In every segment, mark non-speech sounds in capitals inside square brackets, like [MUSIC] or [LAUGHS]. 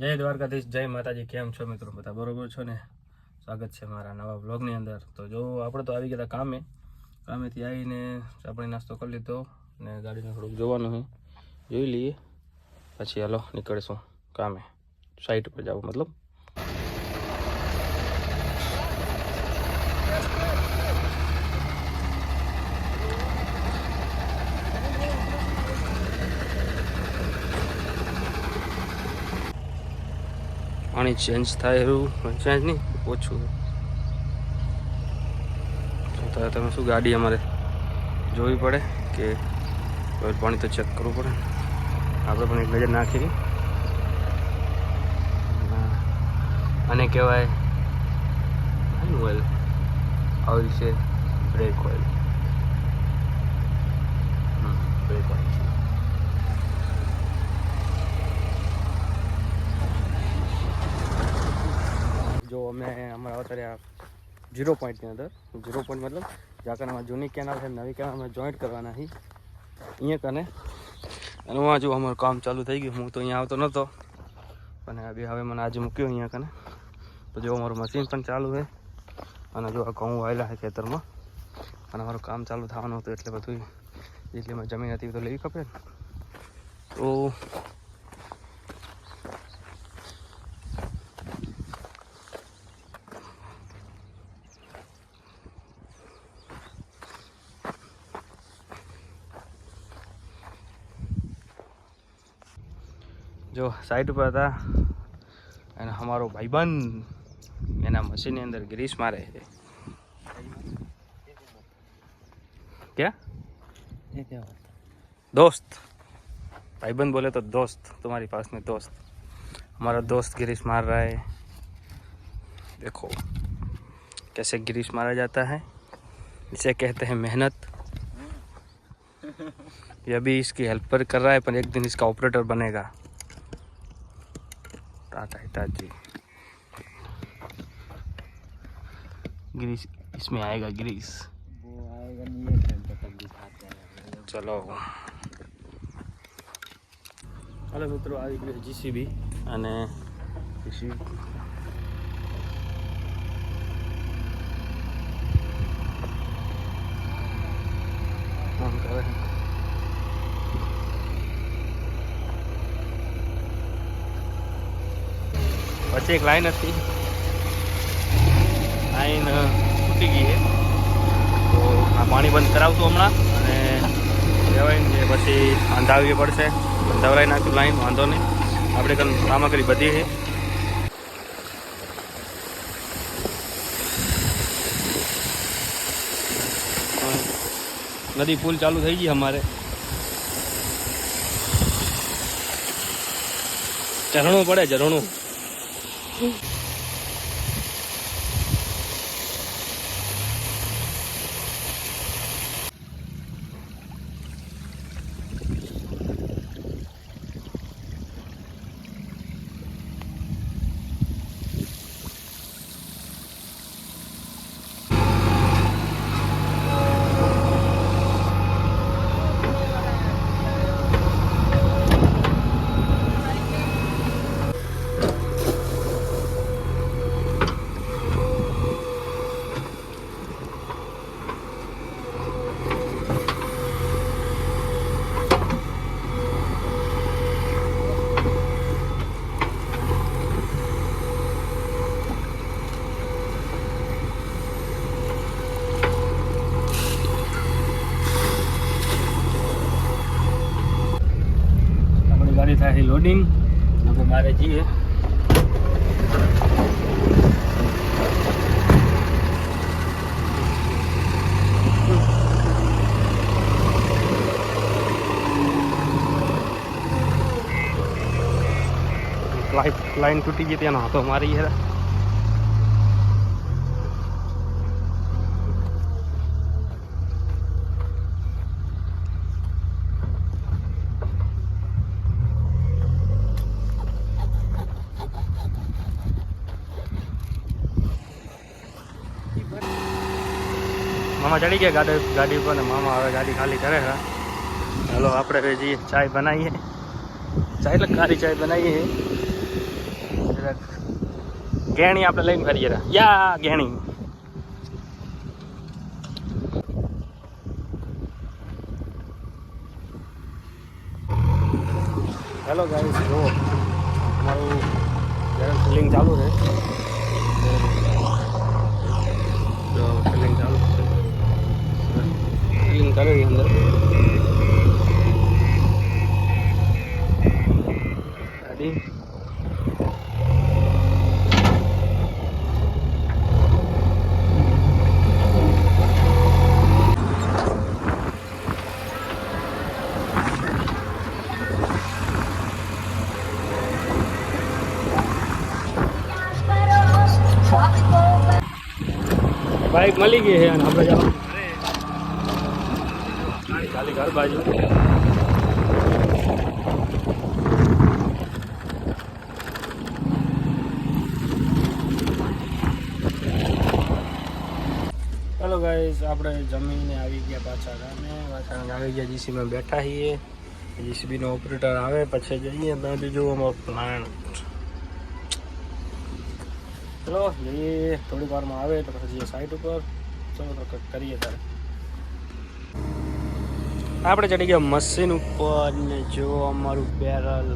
જય દ્વારકાધીશ, જય માતાજી, કેમ છો મિત્રો? બધા બરોબર છો ને? સ્વાગત છે મારા નવા બ્લોગની અંદર. તો જો, આપણે તો આવી ગયા કામે. કામેથી આવીને આપણે નાસ્તો કરી લીધો ને ગાડીને થોડુંક જોવાનું હું જોઈ લઈએ. પછી હાલો નીકળીશું કામે. સાઈટ પર જાવ, મતલબ? પાણી ચેન્જ થાય એવું ચેન્જ નહીં, ઓછું તો તમે શું ગાડી અમારે જોવી પડે કે પાણી તો ચેક કરવું પડે? આપણે પણ એક નજર નાખી અને કહેવાય ઓઇલ ઓઇલ છે બ્રેક ઓઇલ બ્રેક ઓઇલ જો અમે અમારા અત્યારે જીરો પોઈન્ટની અંદર જીરો પોઈન્ટ મતલબ કને જૂની કેનાલ છે નવી કેનાલ અમે જોઈન્ટ કરવાના છીએ. અહીંયા કને. અને હું જો અમારું કામ ચાલુ થઈ ગયું. હું તો અહીંયા આવતો નહોતો અને બે હવે મને આજે મૂક્યો અહીંયા કને. તો જો અમારું મશીન પણ ચાલુ છે. અને જો આ ઘઉં વાયેલા છે ખેતરમાં. અને અમારું કામ ચાલુ થવાનું હતું એટલે બધું જેટલી જમીન હતી તો લેવી ખપે તો જો સાઈડ ઉપર હતા અને અમારો ભાઈબંધ એના મશીનની અંદર ગ્રીસ મારે છે क्या दोस्त भाईबंद बोले तो दोस्त तुम्हारी पास में दोस्त हमारा दोस्त गिरीश मार रहा है देखो कैसे गिरीश मारा जाता है इसे कहते हैं मेहनत ये अभी इसकी हेल्पर कर रहा है पर एक दिन इसका ऑपरेटर बनेगा टाटा हिताजी ग्रीस इसमें आएगा ग्रीस वो आएगा नहीं है टाइम तक दिखाते हैं ચલો હાલો મિત્રો આવી ગયું જીસીબી અને જીસીબી વચ્ચે એક લાઈન હતી. લાઈન તૂટી ગઈ છે. તો આ પાણી બંધ કરાવતું હમણાં અને કહેવાય ને પછી અંધાવી પડશે. અંધાવરાઈ નાખ્યું લાઈન વાંધો નહીં. આપણે કન સામગ્રી બધી છે. નદી પુલ ચાલુ થઈ ગઈ અમારે. ચરણું પડે, ઝરણું. Okay. [LAUGHS] મારે જઈએ લાઈન તૂટી ગઈ ત્યાંનો હાથો મારી યાર મામા ચડી ગયા ગાડી ગાડી ઉપર મામા હવે ગાડી ખાલી કરે હા હાલો, આપણે હવે જઈએ, ચાય બનાવીએ. ચાય એટલે ખારી ચાય બનાવીએ. ઘેણી આપણે લઈને ફરીએ યા ઘેણી હેલો, ગાઈસ જો મારું જ્યારે ફિલિંગ ચાલુ છે જો ફિલિંગ ચાલુ છે ફિલિંગ કરે છે અંદર ગાડી બાઇક મળી ગઈ છે અને આપણે જવાનું ખાલી ઘર બાજુ. હેલો ગાઈસ આપણે જમીને આવી ગયા પાછા ગામે. પાછા આવી ગયા જીસીમાં બેઠા છીએ. જીસીબીનો ઓપરેટર આવે, પછી જઈએ. ત્યાં બીજું અમારો પ્લાન ચલો, જઈએ. થોડીક વારમાં આવે તો પછી સાઈડ ઉપર. ચલો કરીએ તારે આપણે ચડી ગયા મશીન ઉપર ને જો અમારું બેરલ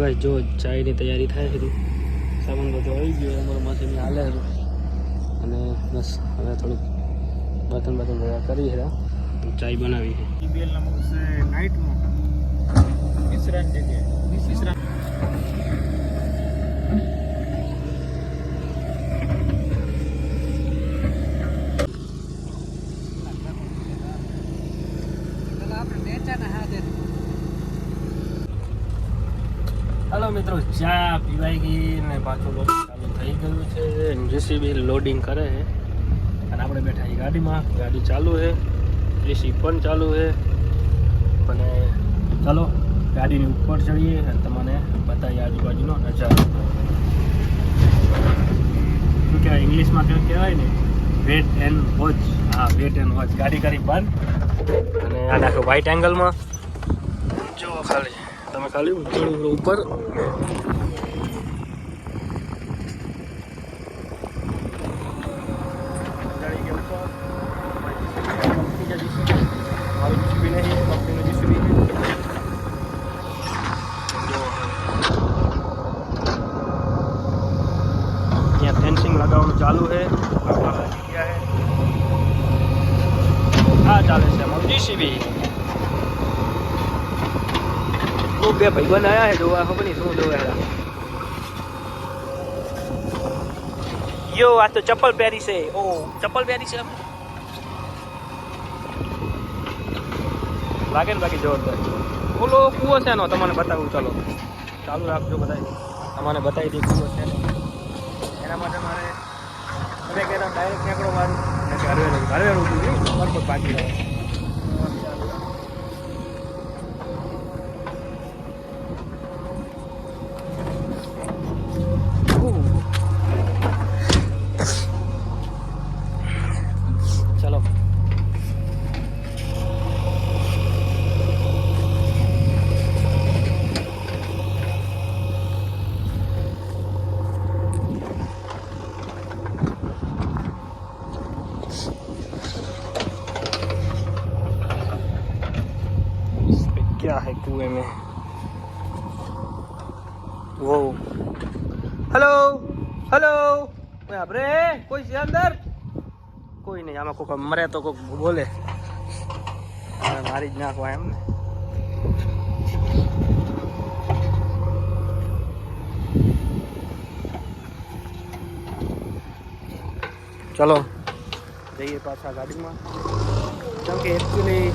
ગાઈસ, જો ચાયની તૈયારી થાય છે સામાન બધો આવી ગયો, અમારો મશીન હાલે હતું અને બસ, હવે થોડુંક બર્તન બર્તન ભેગા કરી હતા ચાય બનાવી છે નાઇટમાં વિશ્રાંત જગ્યાએ હાલો મિત્રો. ચા પીવાઈ ગઈ ને પાછું લોડિંગ ચાલુ થઈ ગયું છે. જેસીબી લોડિંગ કરે છે. અને આપણે બેઠા છીએ ગાડીમાં. ગાડી ચાલુ છે. એસી પણ ચાલુ છે. અને ચાલો, ગાડીની ઉપર ચડીએ અને તમને બતાવીએ આજુબાજુનો નજારો. શું કહેવાય? ઇંગ્લિશમાં કહેવાય ને? વેટ એન્ડ વોચ હા વેટ એન્ડ વોચ ગાડી કરી બંધ. અને આ નાખો વ્હાઇટ એંગલમાં જો ખાલી. તમે ખાલી થોડું ઉપર ગાડી કે ઉપર કંપની का जीसीबी मारुति जीसीबी नहीं कंपनी का जीसीबी है जो यहाँ फेंसिंग તો બે ભાઈબંધ આયા છે, જોવા ખબર નહીં શું જોવા યો, આ તો ચપ્પલ પહેરી છે. ઓ ચપ્પલ પહેરી છે લાગે ને બાકી જોરદાર. ઓલો કૂવો છે એનો? તમને બતાવું, ચાલો. ચાલુ રાખજો બધા તમારે બતાવી દે કૂવો છે. એના માટે મારે હવે કે ડાયરેક્ટ નીકળો મારું. ઘરે ઘરે રૂકી ગયું ઉપર क्या है कुएं में वो हेलो हेलो कोई आप रे कोई છે અંદર કોઈ નહીં આમાં કોઈક મરે તો કોઈક બોલે હવે મારી જ નાખવા એમ ને ચલો જઈએ પાછા ગાડીમાં કેમ કે એકચ્યુઅલી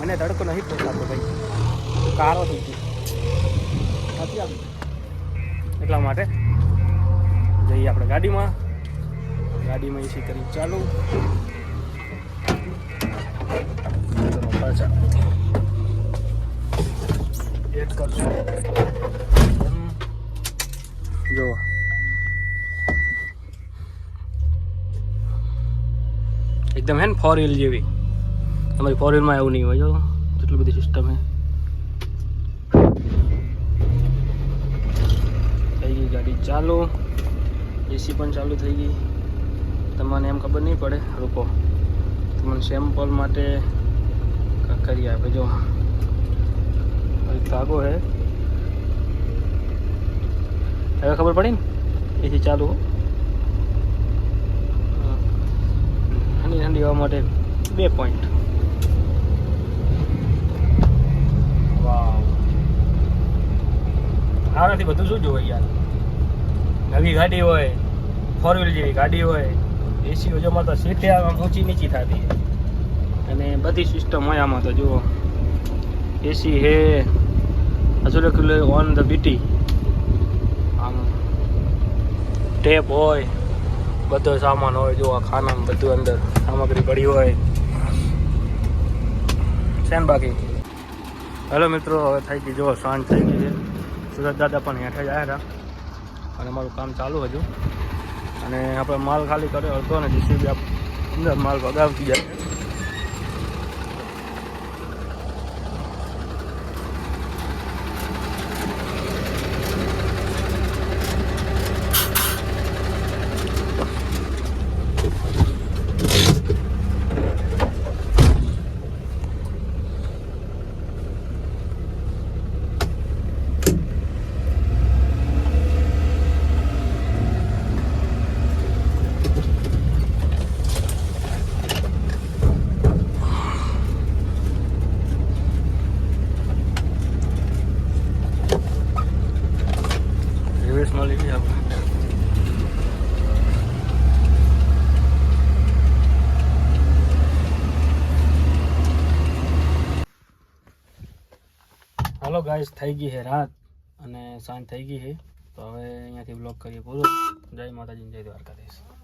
મને તડકો નહીં પોસાતો ભાઈ કારો થઈ ગયો નથી એટલા માટે જઈએ આપણે ગાડીમાં. ગાડીમાં એસી કરી ચાલુ. પાછા જો એકદમ હે ને ફોર વ્હીલ જેવી. તમારી ફોર વ્હીલમાં એવું નહીં હોય જો જેટલી બધી સિસ્ટમ હે થઈ ગઈ ગાડી ચાલુ. એસી પણ ચાલુ થઈ ગઈ. તમને એમ ખબર નહીં પડે રૂકો તમને સેમ્પલ માટે કરી આપે, જો. ધાગો હે. હવે ખબર પડી ને? એસી ચાલુ. ઠંડી ઠંડી હવા માટે બે પોઈન્ટ વાવ. આનાથી બધું શું જોવે યાર? નવી ગાડી હોય ફોર વ્હીલ જેવી ગાડી હોય એસી ઓજામાં તો સીટે આમાં ઊંચી નીચી થતી. અને બધી સિસ્ટમ હોય આમાં તો, જુઓ. એસી હે હજુ લખેલું ઓન ધ બીટી આમ ટેપ હોય, બધો સામાન હોય, જુઓ ખાના બધું અંદર સામગ્રી પડી હોય. છે ને બાકી? હેલો મિત્રો, હવે થઈ ગઈ જુઓ, સાંજ થઈ ગઈ છે. સુરત દાદા પણ હેઠે જ આવ્યા હતા. અને અમારું કામ ચાલુ હજુ અને આપણે માલ ખાલી કર્યો હતો અને જીસીબી અંદર માલ ભગાવતી જાય રિવર્સમાં લઈ જઈએ આપણે હાલો ગાઈસ થઈ ગઈ છે રાત અને સાંજ થઈ ગઈ છે. તો હવે અહીંયાથી બ્લોક કરીએ પૂરો. જય માતાજી જય દ્વારકાધીશ.